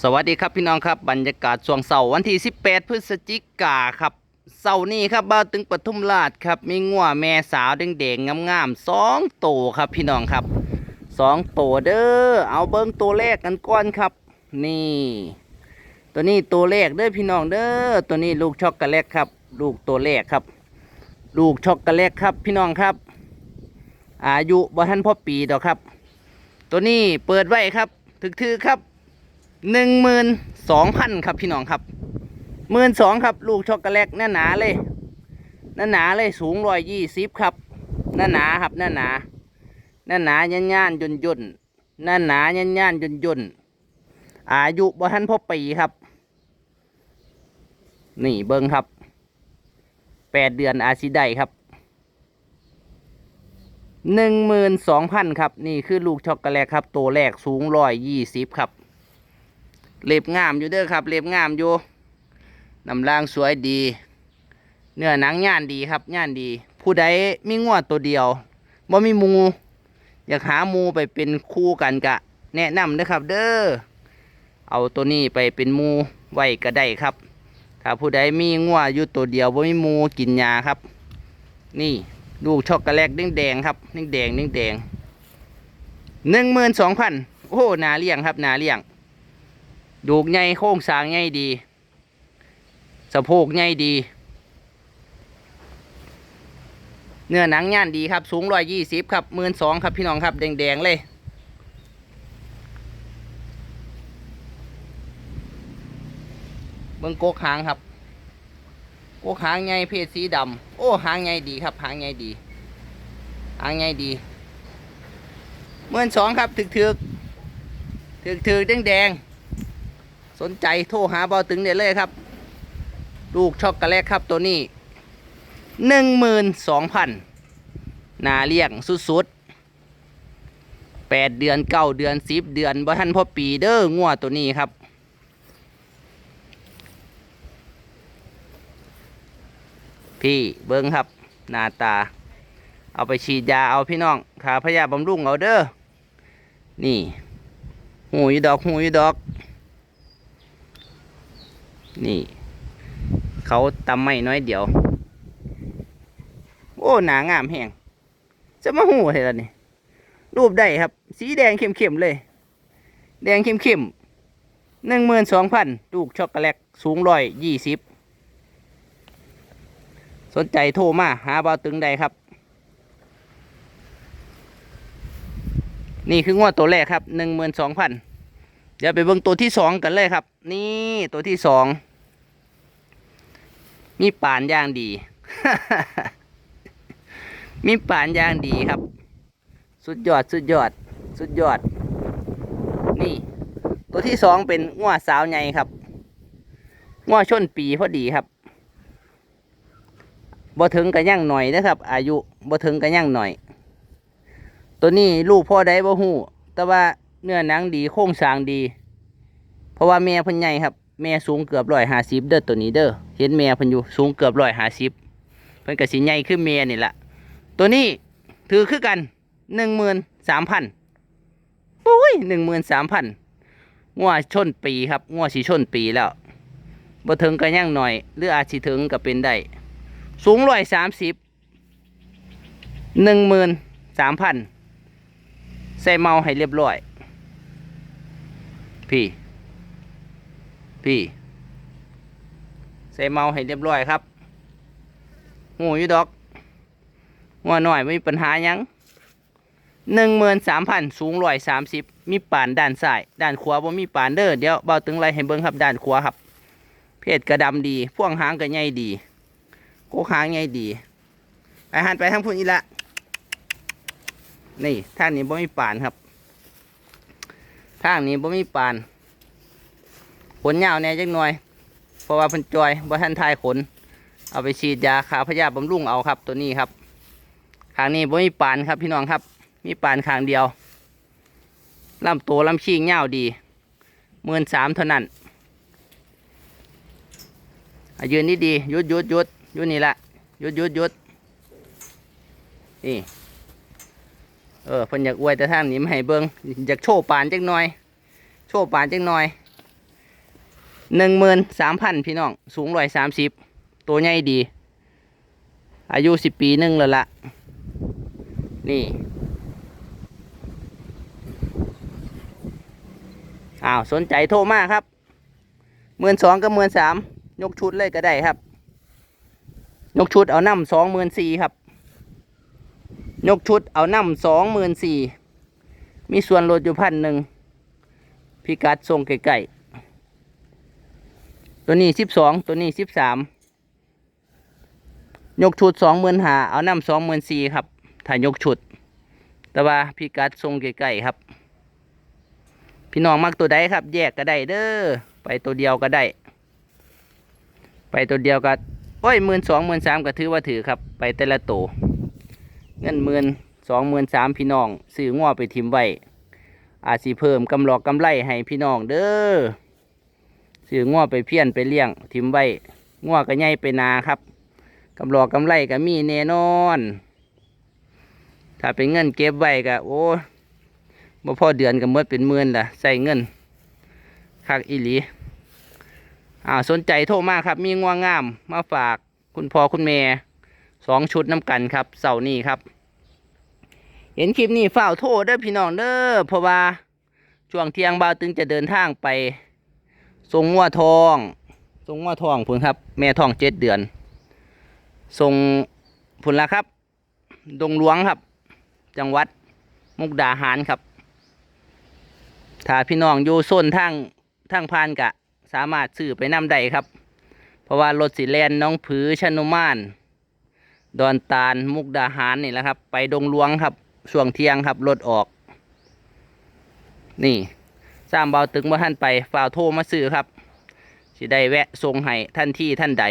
สวัสดีครับพี่น้องครับบรรยากาศช่วงเสาร์วันที่ 18 พฤศจิกาครับเสาร์นี้ครับบ้านตึงปทุมราชครับมีงัวแม่สาวแดงๆงามๆสองโตวครับพี่น้องครับสองโตวเด้อเอาเบิ้งตัวแรกกันก่อนครับ นี่ ตัวนี้ตัวแรกเด้อพี่น้องเด้อตัวนี้ลูกช็อกโกแลตครับ ลูกตัวแรกครับ ลูกช็อกโกแลตครับพี่น้องครับ อายุบ่ทันพ่อปีดอกครับ ตัวนี้เปิดไว้ครับถึกๆครับ หนึ่งหมื่นสองพันครับพี่น้องครับหมื่นสองครับ ลูกช็อกโกแลตหน้าหนาเลยหน้าหนาเลยสูงร้อยยี่สิบครับหน้าหนาครับหน้าหนาหน้าหนาย่านย่านย่นย่นหน้าหนาย่านย่านย่นย่นอายุบ่ทันพอปีครับ นี่เบิ้งครับแปดเดือนอาซิได้ครับหนึ่งหมื่นสองพันครับ นี่คือลูกช็อกโกแลตครับ ตัวแรกสูงร้อยยี่สิบครับ เล็บงามอยู่เด้อครับ เล็บงามอยู่น้ำล่างสวยดี เนื้อหนังย่านดีครับย่านดี ผู้ใดมีงวดตัวเดียวบ่มีมู อยากหามูไปเป็นคู่กันกะ แนะนำนะครับ เด้อเอาตัวนี้ไปเป็นมูไว้ก็ได้ครับ ถ้าผู้ใดมีงวดอยู่ตัวเดียวบ่มีมูกินยาครับ นี่ลูกช็อกโกแลตแดงๆครับแดงๆแดงหนึ่งหมื่นสองพันโอ้นาเลี้ยงครับนาเลี้ยง ดูกใหญ่โค้งสร้างใหญ่ดี สะโพกใหญ่ดี เนื้อหนังย่านดีครับสูงร้อยยี่สิบครับหมื่นสองครับพี่น้องครับแดงๆเลยเบิ้งโกกหางครับโกกหางใหญ่เพศสีดำโอ้หางใหญ่ดีครับหางใหญ่ดีหางใหญ่ดีหมื่นสองครับถึกถึกถึกถึกๆแดงๆ สนใจโทรหาเบาตึงได้เลยครับ ลูกช็อกโกแลตครับตัวนี้หนึ่งหมื่นสองพันนาเลี้ยงสุดๆแปดเดือนเก้าเดือนสิบเดือนบ่ทันพ่อปีเด้องัวตัวนี้ครับ พี่เบิ้งครับหน้าตา เอาไปฉีดยาเอาพี่น้องขาพยาบำรุงเอาเด้อนี่หูยดอกหูยดอก นี่ เขาตำไม่น้อยเดียว โอ้หนางามแหงจะมาหูเห็นแล้วนี่รูปได้ครับ สีแดงเข้มๆเลย แดงเข้มๆหนึ่งหมื่นสองพันลูกช็อกโกแลตสูงร้อยยี่สิบสนใจโทรมาหาเบาตึงใดครับ นี่คืองวดตัวแรกครับหนึ่งหมื่นสองพัน ดี๋ยวไปเบิ่งตัวที่สองกันเลยครับ นี่ตัวที่สองมีป่านย่างดี มีป่านย่างดีครับ สุดยอดสุดยอด สุดยอด นี่ ตัวที่สองเป็นง้วสาวใหญ่ครับง้วชนปีพอดีครับบ่ถึงกันย่างหน่อยนะครับ อายุบ่ถึงกันย่างหน่อย ตัวนี้ลูกพ่อได้บ่ฮู้แต่ว่า เนื้อหนังดีโครงสร้างดี เพราะว่าแม่พิ่นใหญ่ครับ แม่สูงเกือบร้อยห้าสิบเด้อตัวนี้เด้อเห็นแม่พิ่นอยู่สูงเกือบร้อยห้าสิบเพิ่นก็สิใหญ่ขึ้นแม่นี่แหละตัวนี้ถือคือกันหนึ่งหมื่นสามพันปุ้ยหนึ่งหมื่นสามพันงัวชนปีครับงัวสีชนปีแล้วบ่ถึงก็ยังหน่อย หรืออาจสิถึงก็เป็นได้สูงร้อยสามสิบหนึ่งหมื่นสามพันใส่เมาให้เรียบร้อย พี่ พี่ ใส่เมาให้เรียบร้อยครับหูยูดอกหัวหน่อยไม่มีปัญหายังหนึ่งหมื่นสามพันสูงร้อยสามสิบมีป่านด้านซ้ายด้านขวาบ่มีป่านเด้อเดี๋ยวเบาตึงไรให้เบิ้งครับด้านขวาครับ เพศกระดำดีพ่วงหางก็ใหญ่ดีโคหางใหญ่ดีไปหันไปทางพุ่นอีละนี่ทางนี้บ่มีป่านครับ ทางนี้บ่มีปานขนยาวแน่จักหน่อย เพราะว่าเพิ่นจอยบ่ทันทายขน เอาไปฉีดยาขาพยาธิบำรุงเอาครับตัวนี้ครับขางนี้บ่มีปานครับพี่น้องครับ มีปานขางเดียวลำตัวลำชิงยาดีหมื่นสามเท่านั้นยืนนี่ดียุดยุดยุดยุดนี่ละยุดยุดยุดนี่ เออเพิ่นอยากอวยแต่ทางนี้ไมาให้เบิ่งอยากโชว์ปานจักหน่อย โชว์ปานจักหน่อยหนึ่งหมื่นสามพันพี่น้อง สูงร้อยสามสิบตัวใหญ่ดี อายุสิบปีหนึ่งแล้วละนี่อ้าวสนใจโทรมาครับหมื่นสองกับหมื่นสามยกชุดเลยก็ได้ครับ ยกชุดเอาน้ำสองหมื่นสี่ครับ ยกชุดเอาน้ำสองหมื่นสี่มีส่วนลดอยู่พันหนึ่งพิกัดทรงไก่ๆตัวนี้สิบสองตัวนี้สิบสามยกชุดสองหมื่นหาเอาน้ำสองหมื่นสี่ครับถ้ายกชุด แต่ว่าพิกัดทรงไก่ๆครับ พี่น้องมักตัวใดครับ แยกก็ได้เด้อไปตัวเดียวก็ได้ ไปตัวเดียวก็โอ้ยหมื่นสองหมื่นสามก็ถือว่าถือครับ ไปแต่ละตัว เงินหมื่นสองหมื่นสามพี่น้องซื้อง้อไปทิมไว้อาจสิเพิ่มกำหลอกกำไรให้พี่น้องเด้อซื้อง้อไปเพี้ยนไปเลี้ยงทิมไว้ง้อก็ใหญ่ไปนาครับกำหลอกกำไรก็มีแน่นอน ถ้าเป็นเงินเก็บไว้ก็โอ้ยบ่พอเดือนก็หมดเป็นหมื่นละใส่เงินคักอีหลีอ่าสนใจโทรมาครับ มีง่วงงาม มาฝากคุณพ่อคุณแม่ สองชุดน้ำกันครับเสาร์นี้ครับ เห็นคลิปนี้ฝ้าโทรเด้อพี่น้องเด้อเพราะว่าช่วงเที่ยงบ่าวตึงจะเดินทางไปส่งงัวทองส่งงัวทองพุ่นครับ แม่ทองเจ็ดเดือนส่งพุ่นละครับ ดงหลวงครับ จังหวัดมุกดาหารครับ ถ้าพี่น้องอยู่โซนทางทางพานกะ สามารถซื้อไปนำได้ครับ เพราะว่ารถสีแลนน้องผือชนุมาน ดอนตาลมุกดาหารนี่แหละครับ ไปดงหลวงครับช่วงเที่ยงครับรถออก นี่สร้างเบาตึงว่าท่านไปฝ่าโทรมาซื้อครับสิได้แวะส่งให้ท่านที่ท่านใด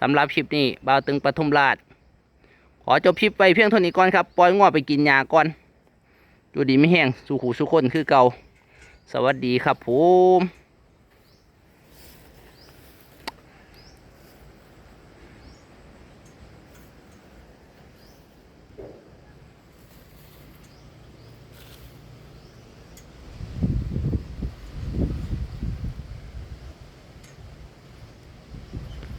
สำหรับคลิปนี้เบาตึงปทุมราช ขอจบคลิปไปเพียงเท่านี้ก่อนครับปล่อยง้อไปกินยาก่อนอยู่ดีไม่แห้งสู่หูสุคนคือเก่า สวัสดีครับผม